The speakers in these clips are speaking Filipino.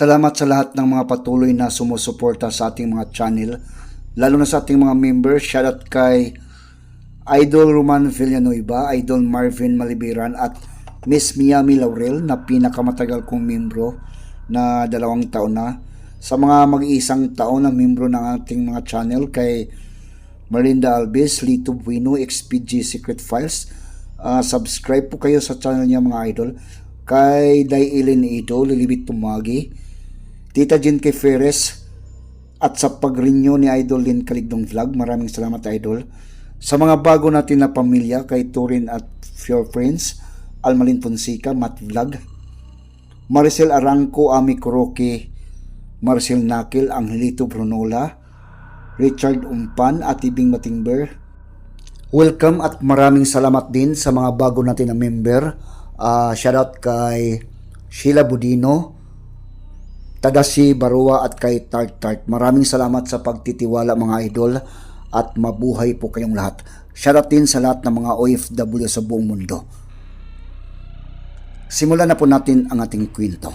Salamat sa lahat ng mga patuloy na sumusuporta sa ating mga channel, lalo na sa ating mga members. Shoutout kay Idol Roman Villanueva, Idol Marvin Malibiran at Miss Miami Laurel na pinakamatagal kong membro na dalawang taon na. Sa mga mag-iisang taon na membro ng ating mga channel kay Marinda Alves, Lito Bueno, XPG Secret Files. Ah, subscribe po kayo sa channel niya mga idol. Kay Day Ilin Ito, Lilibit Tumagi, Tita Jen K. Ferres, at sa pag-renew ni Idol Lin Kaligdong Vlog. Maraming salamat Idol. Sa mga bago natin na pamilya, kay Turin at Your Friends, Almalin Fonseca, Matt Vlog, Maricel Arangco, Ami Kuroki, Marcel Nakil, Angelito Brunola, Richard Umpan at Ibing Matingber. Welcome at maraming salamat din sa mga bago natin na member. Ah, shoutout kay Sheila Budino, Tadashi Barua at kay Tart Tart. Maraming salamat sa pagtitiwala mga idol at mabuhay po kayong lahat. Shoutout din sa lahat ng mga OFW sa buong mundo. Simulan na po natin ang ating kwento.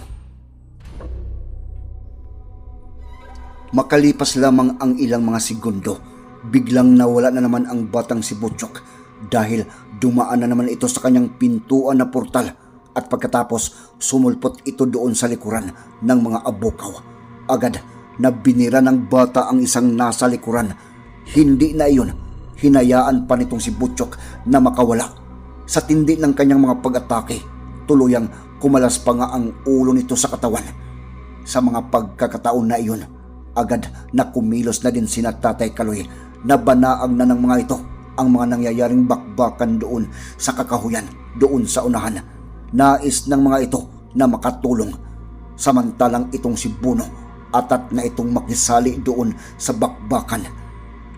Makalipas lamang ang ilang mga segundo, biglang nawala na naman ang batang si Butchok dahil dumaan na naman ito sa kanyang pintuan na portal at pagkatapos sumulpot ito doon sa likuran ng mga abukaw. Agad na binira ng bata ang isang nasa likuran. Hindi na iyon, hinayaan pa nitong si Butchok na makawala. Sa tindi ng kanyang mga pag-atake, tuluyang kumalas pa nga ang ulo nito sa katawan. Sa mga pagkakataon na iyon, agad na kumilos na din sina Tatay Kaloy na banaang na ng mga ito ang mga nangyayaring bakbakan doon sa kakahuyan, doon sa unahan. Nais ng mga ito na makatulong. Samantalang itong si Buno atat na itong makisali doon sa bakbakan.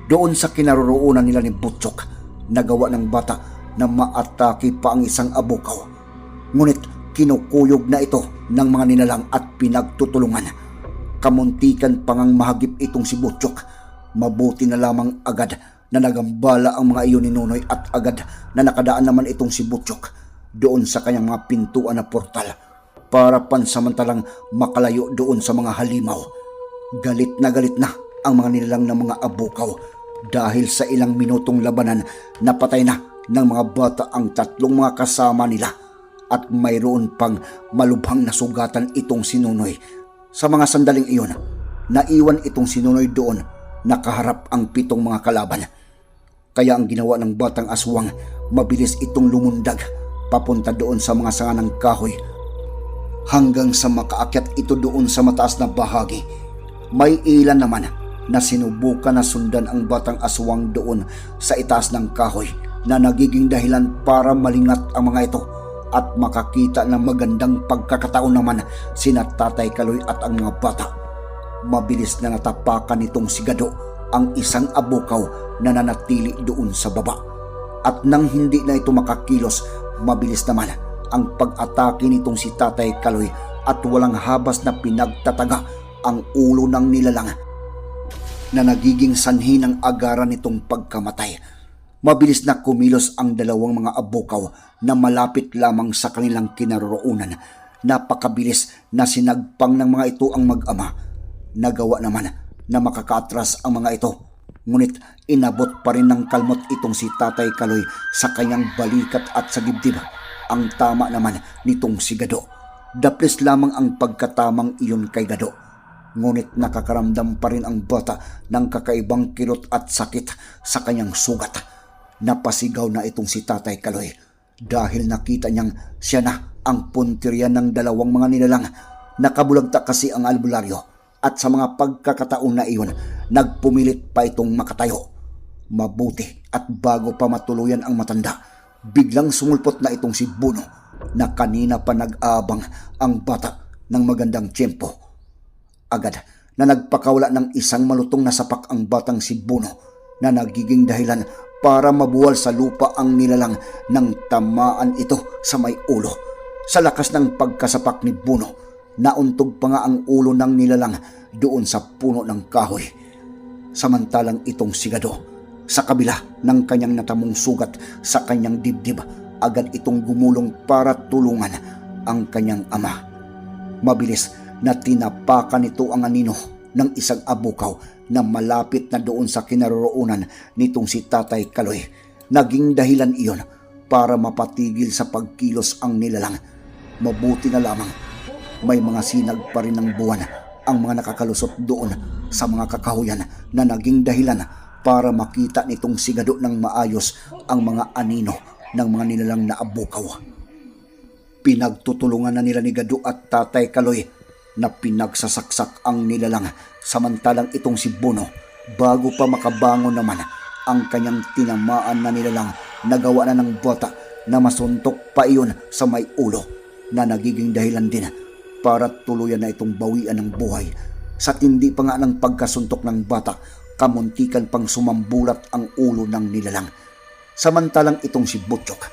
Doon sa kinaroroonan nila ni Butchok, nagawa ng bata na maatake pa ang isang abukaw. Ngunit kinukuyog na ito ng mga nilalang at pinagtutulungan. Kamuntikan pangang mahagip itong si Butchok. Mabuti na lamang agad na nagambala ang mga iyon ni Nonoy at agad na nakadaan naman itong si Butchok doon sa kanyang mga pintuan na portal para pansamantalang makalayo doon sa mga halimaw. Galit na galit na ang mga nilalang ng mga abukaw dahil sa ilang minutong labanan napatay na ng mga bata ang tatlong mga kasama nila at mayroon pang malubhang nasugatan itong sinunoy. Sa mga sandaling iyon, naiwan itong sinunoy doon nakaharap ang pitong mga kalaban. Kaya ang ginawa ng batang aswang, mabilis itong lumundag papunta doon sa mga sanga ng kahoy hanggang sa makaakyat ito doon sa mataas na bahagi. May ilan naman na sinubukan na sundan ang batang aswang doon sa itaas ng kahoy na nagiging dahilan para malingat ang mga ito at makakita ng magandang pagkakataon naman sina Tatay Kaloy at ang mga bata. Mabilis na natapakan nitong sigado ang isang abukaw na nanatili doon sa baba. At nang hindi na ito makakilos, mabilis naman ang pag-atake nitong si Tatay Kaloy at walang habas na pinagtataga ang ulo ng nilalang na nagiging sanhi ng agaran nitong pagkamatay. Mabilis na kumilos ang dalawang mga abukaw na malapit lamang sa kanilang kinaroroonan. Napakabilis na sinagpang ng mga ito ang mag-ama. Nagawa naman na makakatras ang mga ito. Ngunit inabot pa rin ng kalmot itong si Tatay Kaloy sa kanyang balikat at sa dibdib. Ang tama naman nitong si Gado. Daplis lamang ang pagkatamang iyon kay Gado. Ngunit nakakaramdam pa rin ang bata ng kakaibang kirot at sakit sa kanyang sugat. Napasigaw na itong si Tatay Kaloy dahil nakita niyang siya na ang puntirya ng dalawang mga nilalang. Nakabulagta kasi ang albularyo at sa mga pagkakataon na iyon, nagpumilit pa itong makatayo. Mabuti at bago pa matuluyan ang matanda, biglang sumulpot na itong si Buno na kanina pa nag-aabang ang bata ng magandang tiyempo. Agad na nagpakawala ng isang malutong na sapak ang batang si Buno na nagiging dahilan para mabuwal sa lupa ang nilalang ng tamaan ito sa may ulo. Sa lakas ng pagkasapak ni Buno, nauntog pa nga ang ulo ng nilalang doon sa puno ng kahoy. Samantalang itong sigado, sa kabila ng kanyang natamong sugat sa kanyang dibdib, agad itong gumulong para tulungan ang kanyang ama. Mabilis na tinapakan nito ang anino ng isang abukaw na malapit na doon sa kinaroroonan nitong si Tatay Kaloy. Naging dahilan iyon para mapatigil sa pagkilos ang nilalang. Mabuti na lamang may mga sinag pa rin ng buwan ang mga nakakalusot doon sa mga kakahuyan na naging dahilan para makita nitong sigado ng maayos ang mga anino ng mga nilalang na abukaw. Pinagtutulungan na nila ni Gado at Tatay Kaloy na pinagsasaksak ang nilalang samantalang itong si Bono bago pa makabangon naman ang kanyang tinamaan na nilalang nagawa na ng bata na masuntok pa iyon sa may ulo na nagiging dahilan din para tuluyan na itong bawian ng buhay. Sa tindi pa nga ng pagkasuntok ng bata, kamuntikan pang sumambulat ang ulo ng nilalang. Samantalang itong si Butchok,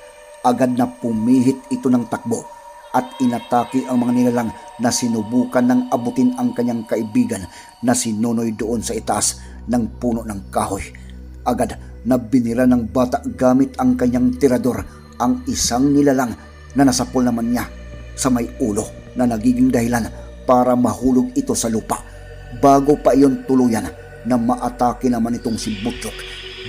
agad na pumihit ito ng takbo at inatake ang mga nilalang na sinubukan ng abutin ang kanyang kaibigan na si Nonoy doon sa itaas ng puno ng kahoy. Agad na binira ng bata gamit ang kanyang tirador ang isang nilalang na nasapol naman niya sa may ulo na nagiging dahilan para mahulog ito sa lupa. Bago pa iyon tuluyan na maatake naman itong si Butchok,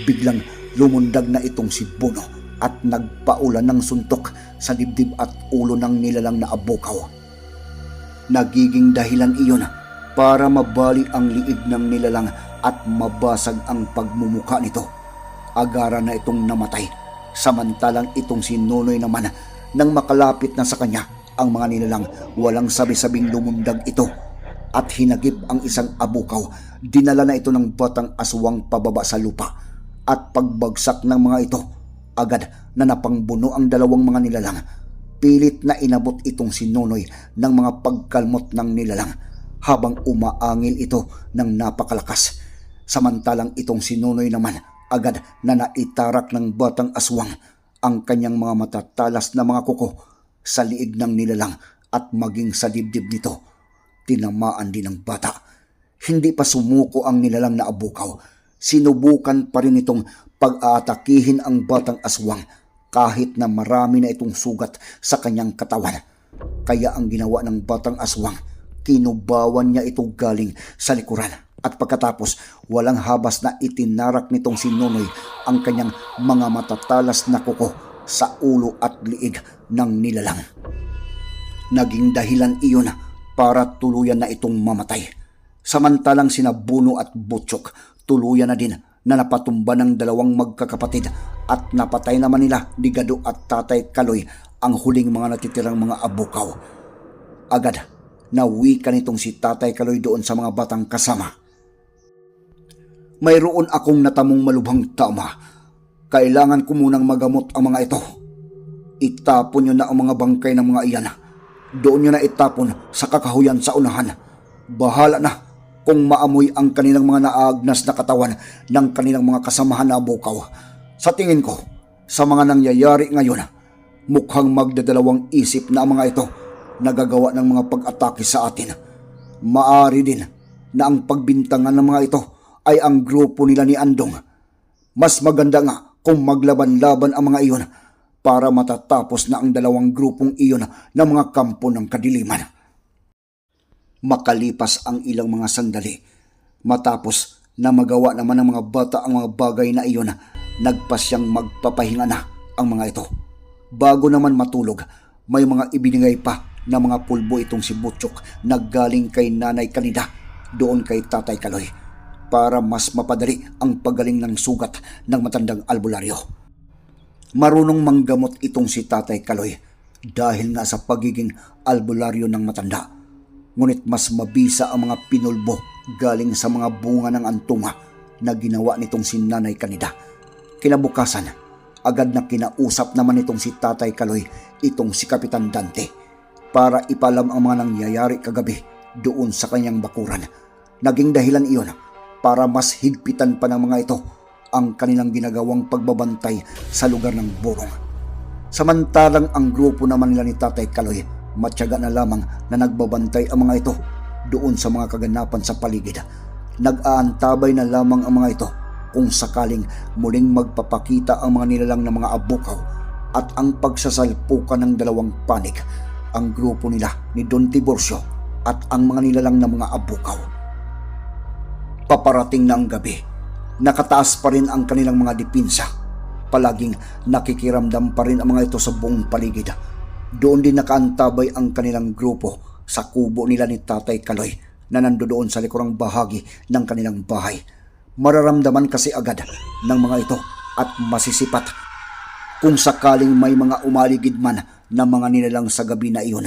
biglang lumundag na itong si Bono at nagpaulan ng suntok sa dibdib at ulo ng nilalang na abukaw. Nagiging dahilan iyon para mabali ang liig ng nilalang at mabasag ang pagmumuka nito. Agara na itong namatay, samantalang itong si Nonoy naman nang makalapit na sa kanya ang mga nilalang walang sabi-sabing lumundag ito at hinagip ang isang abukaw. Dinala na ito ng batang aswang pababa sa lupa at pagbagsak ng mga ito, agad na napangbuno ang dalawang mga nilalang. Pilit na inabot itong si Nonoy ng mga pagkalmot ng nilalang habang umaangil ito ng napakalakas. Samantalang itong si Nonoy naman agad na naitarak ng batang aswang ang kanyang mga matatalas na mga kuko sa liig ng nilalang at maging sa dibdib nito. Tinamaan din ng bata. Hindi pa sumuko ang nilalang na abukaw. Sinubukan pa rin itong pag-aatakihin ang batang aswang kahit na marami na itong sugat sa kanyang katawan. Kaya ang ginawa ng batang aswang, kinubawan niya ito galing sa likuran. At pagkatapos, walang habas na itinarak nitong si Nonoy ang kanyang mga matatalas na kuko sa ulo at liig ng nilalang. Naging dahilan iyon para tuluyan na itong mamatay. Samantalang sina Buno at Butchok tuluyan na din na napatumba ng dalawang magkakapatid at napatay naman nila ni Gado at Tatay Kaloy ang huling mga natitirang mga abukaw. Agad, nawi ka nitong si Tatay Kaloy doon sa mga batang kasama. Mayroon akong natamong malubhang tama. Kailangan ko munang magamot ang mga ito. Itapon nyo na ang mga bangkay ng mga iyan. Doon nyo na itapon sa kakahuyan sa unahan. Bahala na kung maamoy ang kanilang mga naagnas na katawan ng kanilang mga kasamahan na bukaw. Sa tingin ko, sa mga nangyayari ngayon, mukhang magdadalawang isip na ang mga ito nagagawa ng mga pag-atake sa atin. Maari din na ang pagbintangan ng mga ito ay ang grupo nila ni Andong. Mas maganda nga kung maglaban-laban ang mga iyon para matatapos na ang dalawang grupong iyon ng mga kampo ng kadiliman. Makalipas ang ilang mga sandali, matapos na magawa naman ng mga bata ang mga bagay na iyon, nagpasyang magpapahinga na ang mga ito. Bago naman matulog, may mga ibinigay pa na mga pulbo itong si Butchok na galing kay Nanay Kanida doon kay Tatay Kaloy para mas mapadali ang pagaling ng sugat ng matandang albularyo. Marunong manggamot itong si Tatay Kaloy dahil nga sa pagiging albularyo ng matanda. Ngunit mas mabisa ang mga pinulbo galing sa mga bunga ng antuma na ginawa nitong si Nanay Kanida. Kinabukasan, agad na kinausap naman itong si Tatay Kaloy itong si Kapitan Dante para ipalam ang mga nangyayari kagabi doon sa kanyang bakuran. Naging dahilan iyon para mas higpitan pa ng mga ito ang kanilang ginagawang pagbabantay sa lugar ng burong. Samantalang ang grupo naman nila ni Tatay Kaloy, matyaga na lamang na nagbabantay ang mga ito doon sa mga kaganapan sa paligid. Nag-aantabay na lamang ang mga ito kung sakaling muling magpapakita ang mga nilalang ng mga abukaw at ang pagsasalpukan ng dalawang panik. Ang grupo nila ni Don Tiburcio at ang mga nilalang na mga abukaw. Paparating na ang gabi, nakataas pa rin ang kanilang mga dipinsa. Palaging nakikiramdam pa rin ang mga ito sa buong paligid. Doon din nakaantabay ang kanilang grupo sa kubo nila ni Tatay Kaloy na nandoon sa likurang bahagi ng kanilang bahay. Mararamdaman kasi agad ng mga ito at masisipat kung sakaling may mga umaligid man na mga nilalang sa gabi na iyon.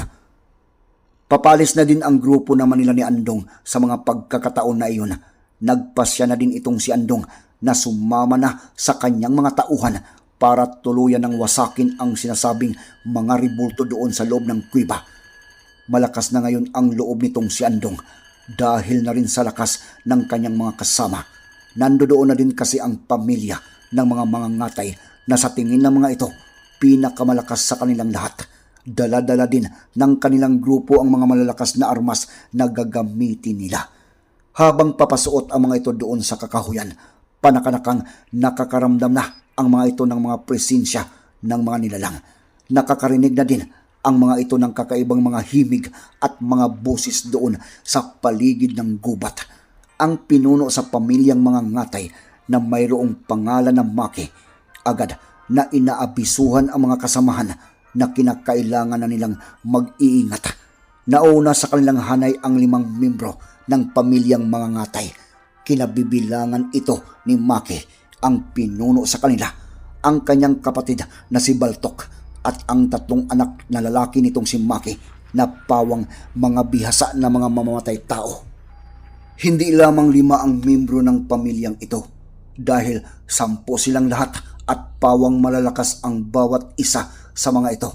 Papalis na din ang grupo naman nila ni Andong sa mga pagkakataon na iyon. Nagpasya na din itong si Andong na sumama na sa kanyang mga tauhan para tuluyan ng wasakin ang sinasabing mga ribulto doon sa loob ng kuiba. Malakas na ngayon ang loob nitong si Andong dahil na rin sa lakas ng kanyang mga kasama. Nandoon na din kasi ang pamilya ng mga mangangatay na sa tingin ng mga ito pinakamalakas sa kanilang lahat. Dala-dala din ng kanilang grupo ang mga malalakas na armas na gagamitin nila. Habang papasuot ang mga ito doon sa kakahuyan, panakanakang nakakaramdam na ang mga ito ng mga presensya ng mga nilalang. Nakakarinig na din ang mga ito ng kakaibang mga himig at mga boses doon sa paligid ng gubat. Ang pinuno sa pamilyang mga ngatay na mayroong pangalan na Maki, agad na inaabisuhan ang mga kasamahan na kinakailangan na nilang mag-iingat. Nauna sa kanilang hanay ang limang membro ng pamilyang mga ngatay. Kinabibilangan ito ni Maki, ang pinuno sa kanila, ang kanyang kapatid na si Baltok at ang tatlong anak na lalaki nitong si Maki na pawang mga bihasa na mga mamamatay tao. Hindi lamang lima ang membro ng pamilyang ito dahil sampo silang lahat at pawang malalakas ang bawat isa sa mga ito.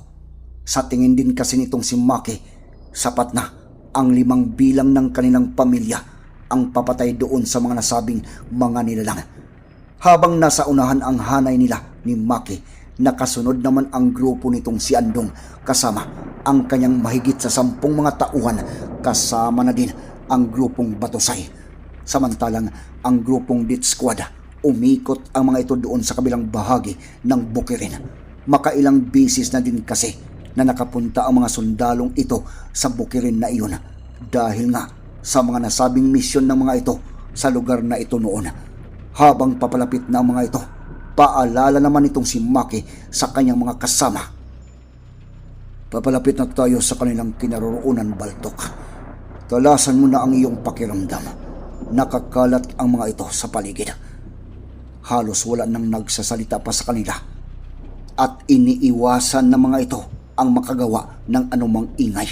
Sa tingin din kasi nitong si Maki, sapat na ang limang bilang ng kanilang pamilya ang papatay doon sa mga nasabing mga nilalang. Habang nasa unahan ang hanay nila ni Maki, nakasunod naman ang grupo nitong si Andong kasama ang kanyang mahigit sa sampung mga tauhan kasama na din ang grupong Batosay. Samantalang ang grupong Dit Squad umikot ang mga ito doon sa kabilang bahagi ng Bukirin. Makailang bisis na din kasi na nakapunta ang mga sundalong ito sa Bukirin na iyon dahil nga sa mga nasabing misyon ng mga ito sa lugar na ito noon. Habang papalapit na ang mga ito, paalala naman itong si Maki sa kanyang mga kasama. Papalapit na tayo sa kanilang kinaroroonan, Baltok. Talasan mo na ang iyong pakiramdam. Nakakalat ang mga ito sa paligid. Halos wala nang nagsasalita pa sa kanila. At iniiwasan ng mga ito ang makagawa ng anumang ingay.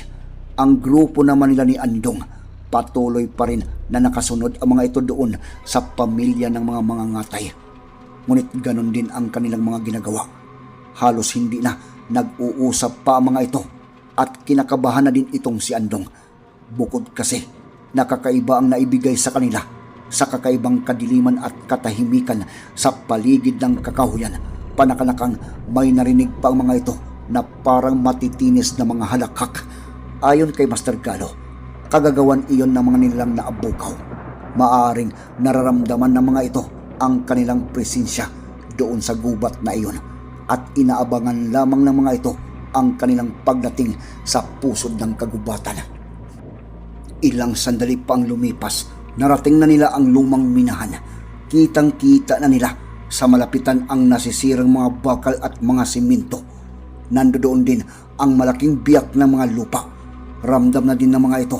Ang grupo naman nila ni Andong patuloy pa rin na nakasunod ang mga ito doon sa pamilya ng mga mga ngatay. Ngunit ganon din ang kanilang mga ginagawa. Halos hindi na nag-uusap pa ang mga ito at kinakabahan na din itong si Andong. Bukod kasi nakakaiba ang naibigay sa kanila sa kakaibang kadiliman at katahimikan sa paligid ng kakahuyan. Panakanakang may narinig pa ang mga ito na parang matitinis na mga halakhak. Ayon kay Master Galo, kagagawan iyon ng mga nilang naabukaw. Maaring nararamdaman ng mga ito ang kanilang presensya doon sa gubat na iyon at inaabangan lamang ng mga ito ang kanilang pagdating sa pusod ng kagubatan. Ilang sandali pa ang lumipas, narating na nila ang lumang minahan. Kitang-kita na nila sa malapitan ang nasisirang mga bakal at mga simento. Nandoon din ang malaking biyak ng mga lupa. Ramdam na din ng mga ito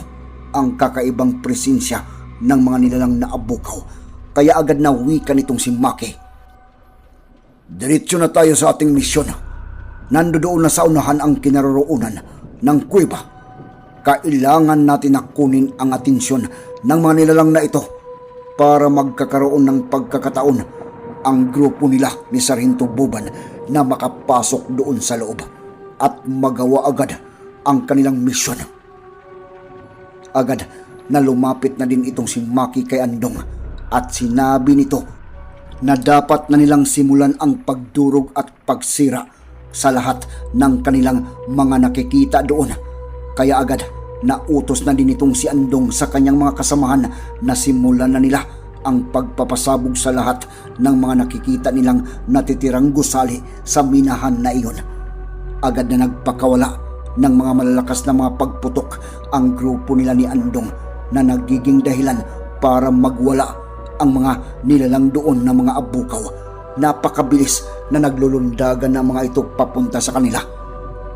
ang kakaibang presensya ng mga nilalang na abukaw. Kaya agad na wika nitong si Maki. Diretso na tayo sa ating misyon. Nandoon na sa unahan ang kinaroroonan ng kuweba. Kailangan natin na kunin ang atensyon ng mga nilalang na ito para magkakaroon ng pagkakataon ang grupo nila ni Sarhinto Buban na makapasok doon sa loob at magawa agad ang kanilang misyon. Agad na lumapit na din itong si Maki kay Andong at sinabi nito na dapat na nilang simulan ang pagdurog at pagsira sa lahat ng kanilang mga nakikita doon. Kaya agad nautos na din itong si Andong sa kanyang mga kasamahan na simulan na nila ang pagpapasabog sa lahat ng mga nakikita nilang natitirang gusali sa minahan na iyon. Agad na nagpakawala ng mga malalakas na mga pagputok ang grupo nila ni Andong na nagiging dahilan para magwala ang mga nilalang doon na mga abukaw. Napakabilis na naglulundagan ng mga ito papunta sa kanila.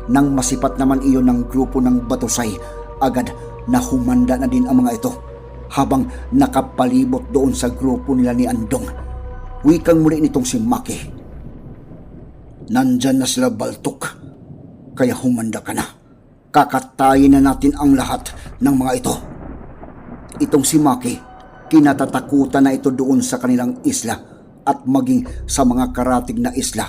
Nang masipat naman iyon ng grupo ng Batusay, agad na humanda na din ang mga ito habang nakapalibot doon sa grupo nila ni Andong. Wikang muli nitong si Maki. Nandyan na sila baltok, kaya humanda ka na. Kakatayin na natin ang lahat ng mga ito. Itong si Maki, kinatatakutan na ito doon sa kanilang isla at maging sa mga karatig na isla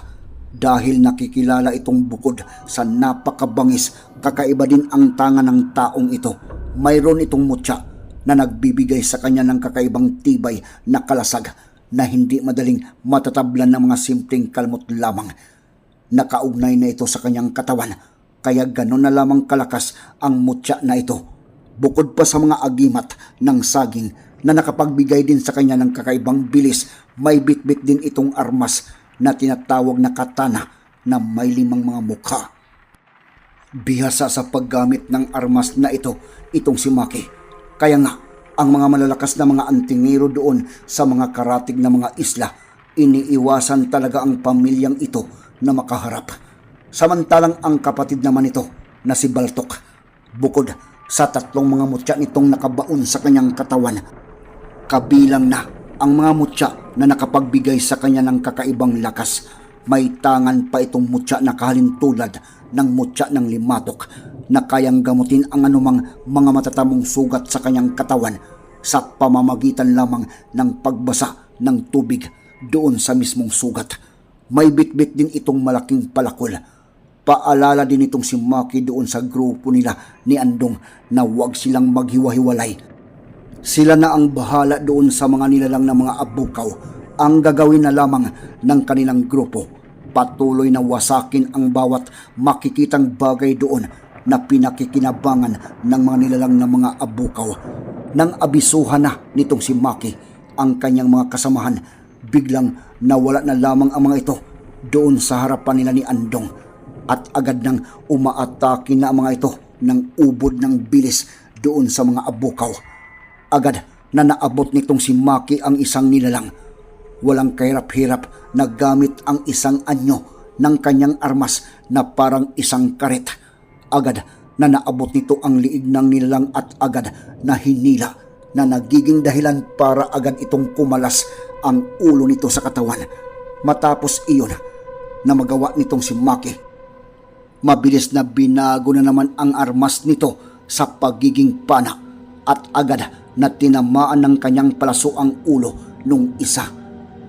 dahil nakikilala itong bukod sa napakabangis kakaiba din ang tanga ng taong ito. Mayroon itong mutya na nagbibigay sa kanya ng kakaibang tibay na kalasag na hindi madaling matatablan ng mga simpleng kalmot lamang. Nakaugnay na ito sa kanyang katawan kaya ganon na lamang kalakas ang mutya na ito. Bukod pa sa mga agimat ng saging na nakapagbigay din sa kanya ng kakaibang bilis, may bitbit din itong armas na tinatawag na katana na may limang mga mukha. Bihasa sa paggamit ng armas na ito, itong si Maki. Kaya nga, ang mga malalakas na mga antingero doon sa mga karatig na mga isla, iniiwasan talaga ang pamilyang ito na makaharap. Samantalang ang kapatid naman ito na si Baltok, bukod sa tatlong mga mutya nitong nakabaon sa kanyang katawan, kabilang na ang mga mutya na nakapagbigay sa kanya ng kakaibang lakas. May tangan pa itong mutya na kahalintulad ng mutya ng limatok na kayang gamutin ang anumang mga matatamong sugat sa kanyang katawan sa pamamagitan lamang ng pagbasa ng tubig doon sa mismong sugat. May bitbit din itong malaking palakol. Paalala din itong si Maki doon sa grupo nila ni Andong na huwag silang maghiwa-hiwalay sila na ang bahala doon sa mga nilalang na mga abukaw. Ang gagawin na lamang ng kanilang grupo. Patuloy na wasakin ang bawat makikitang bagay doon na pinakikinabangan ng mga nilalang na mga abukaw. Nang abisuhan na nitong si Maki ang kanyang mga kasamahan, biglang nawala na lamang ang mga ito doon sa harapan nila ni Andong at agad nang umaatake na ang mga ito ng ubod ng bilis doon sa mga abukaw. Agad na naabot nitong si Maki ang isang nilalang. Walang kahirap-hirap na gamit ang isang anyo ng kanyang armas na parang isang karet. Agad na naabot nito ang liig ng nilalang at agad na hinila na nagiging dahilan para agad itong kumalas ang ulo nito sa katawan. Matapos iyon na magawa nitong si Maki, mabilis na binago na naman ang armas nito sa pagiging pana at agad na tinamaan ng kanyang palaso ang ulo nung isa.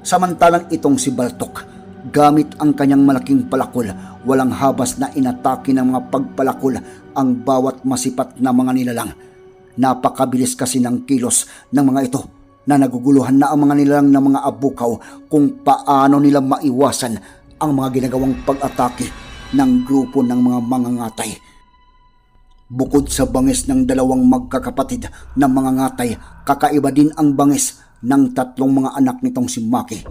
Samantalang itong si Baltok, gamit ang kanyang malaking palakol, walang habas na inatake ng mga pagpalakol ang bawat masipat na mga nilalang. Napakabilis kasi ng kilos ng mga ito na naguguluhan na ang mga nilalang na mga abukaw kung paano nila maiwasan ang mga ginagawang pag-atake ng grupo ng mga mangangatay. Bukod sa bangis ng dalawang magkakapatid na mga ngatay, kakaiba din ang bangis ng tatlong mga anak nitong si Maki.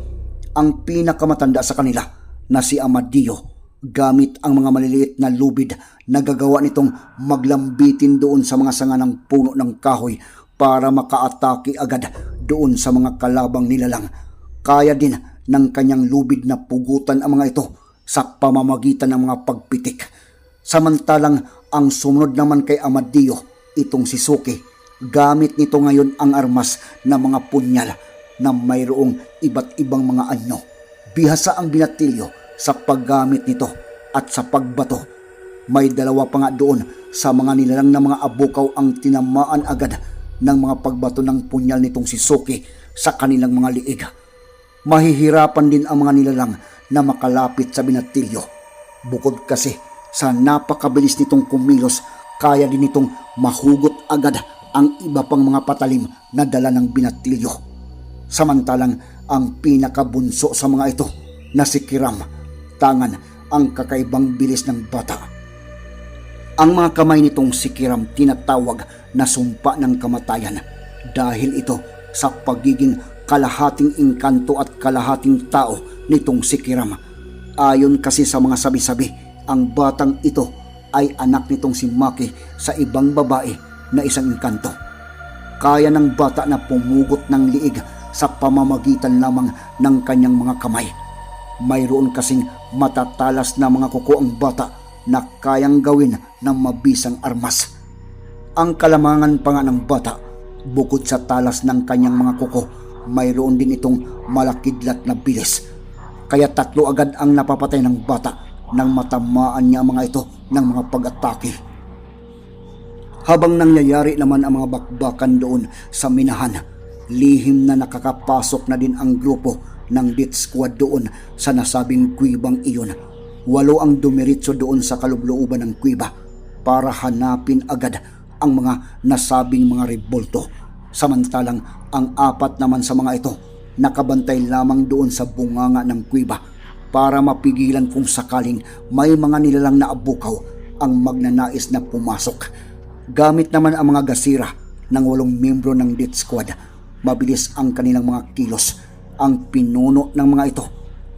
Ang pinakamatanda sa kanila na si Amadio gamit ang mga maliliit na lubid na gagawa nitong maglambitin doon sa mga sanga ng puno ng kahoy para makaatake agad doon sa mga kalabang nilalang. Kaya din ng kanyang lubid na pugutan ang mga ito sa pamamagitan ng mga pagpitik. Samantalang ang sumunod naman kay Amadio, itong si Suki, gamit nito ngayon ang armas na mga punyal na mayroong iba't ibang mga anyo. Bihasa ang binatilyo sa paggamit nito at sa pagbato. May dalawa pa nga doon sa mga nilalang na mga abukaw ang tinamaan agad ng mga pagbato ng punyal nitong si Suki sa kanilang mga liig. Mahihirapan din ang mga nilalang na makalapit sa binatilyo. Bukod kasi sa napakabilis nitong kumilos, kaya din itong mahugot agad ang iba pang mga patalim na dala ng binatilyo. Samantalang ang pinakabunso sa mga ito na si Kiram, tangan ang kakaibang bilis ng bata. Ang mga kamay nitong si Kiram tinatawag na sumpa ng kamatayan dahil ito sa pagiging kalahating inkanto at kalahating tao nitong si Kiram. Ayon kasi sa mga sabi-sabi, ang batang ito ay anak nitong si Maki sa ibang babae na isang engkanto. Kaya ng bata na pumugot ng liig sa pamamagitan lamang ng kanyang mga kamay. Mayroon kasing matatalas na mga kuko ang bata na kayang gawin ng mabisang armas. Ang kalamangan pa nga ng bata, bukod sa talas ng kanyang mga kuko, mayroon din itong malakidlat na bilis. Kaya tatlo agad ang napapatay ng bata nang matamaan niya mga ito ng mga pag-atake. Habang nangyayari naman ang mga bakbakan doon sa minahan, lihim na nakakapasok na din ang grupo ng death squad doon sa nasabing kuibang iyon. Walo ang dumiritso doon sa kalublooban ng kuiba para hanapin agad ang mga nasabing mga rebolto. Samantalang ang apat naman sa mga ito nakabantay lamang doon sa bunganga ng kuiba para mapigilan kung sakaling may mga nilalang na abukaw ang magnanais na pumasok. Gamit naman ang mga gasira ng walong membro ng death squad, mabilis ang kanilang mga kilos. Ang pinuno ng mga ito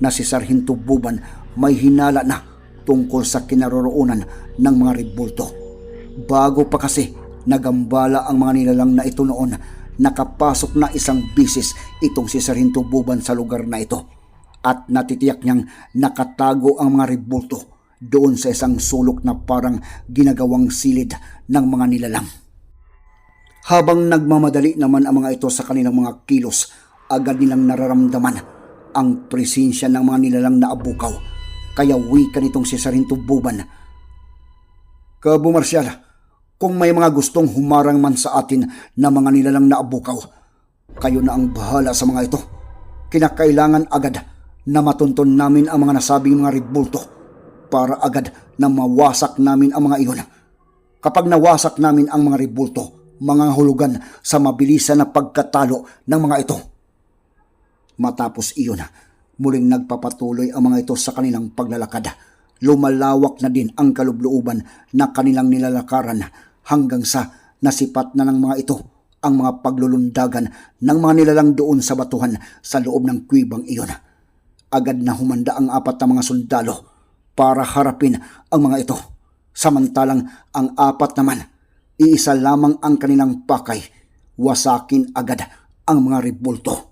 na si Sarhinto Buban may hinala na tungkol sa kinaroroonan ng mga ribulto. Bago pa kasi nagambala ang mga nilalang na ito noon, nakapasok na isang bisis itong si Sarhinto Buban sa lugar na ito at natitiyak niyang nakatago ang mga ribulto doon sa isang sulok na parang ginagawang silid ng mga nilalang. Habang nagmamadali naman ang mga ito sa kanilang mga kilos, agad nilang nararamdaman ang presensya ng mga nilalang na abukaw. Kaya wika nitong si Sarinto Buban. Kabo Marcial, kung may mga gustong humarang man sa atin na mga nilalang na abukaw, kayo na ang bahala sa mga ito. Kinakailangan agad na matunton namin ang mga nasabing mga ribulto para agad na mawasak namin ang mga iyon. Kapag nawasak namin ang mga ribulto, mga hulugan sa mabilisan na pagkatalo ng mga ito. Matapos iyon, muling nagpapatuloy ang mga ito sa kanilang paglalakad. Lumalawak na din ang kalublooban na kanilang nilalakaran hanggang sa nasipat na ng mga ito ang mga paglulundagan ng mga nilalang doon sa batuhan sa loob ng kwibang iyon. Agad na humanda ang apat na mga sundalo para harapin ang mga ito. Samantalang ang apat naman, iisa lamang ang kanilang pakay, wasakin agad ang mga ribulto.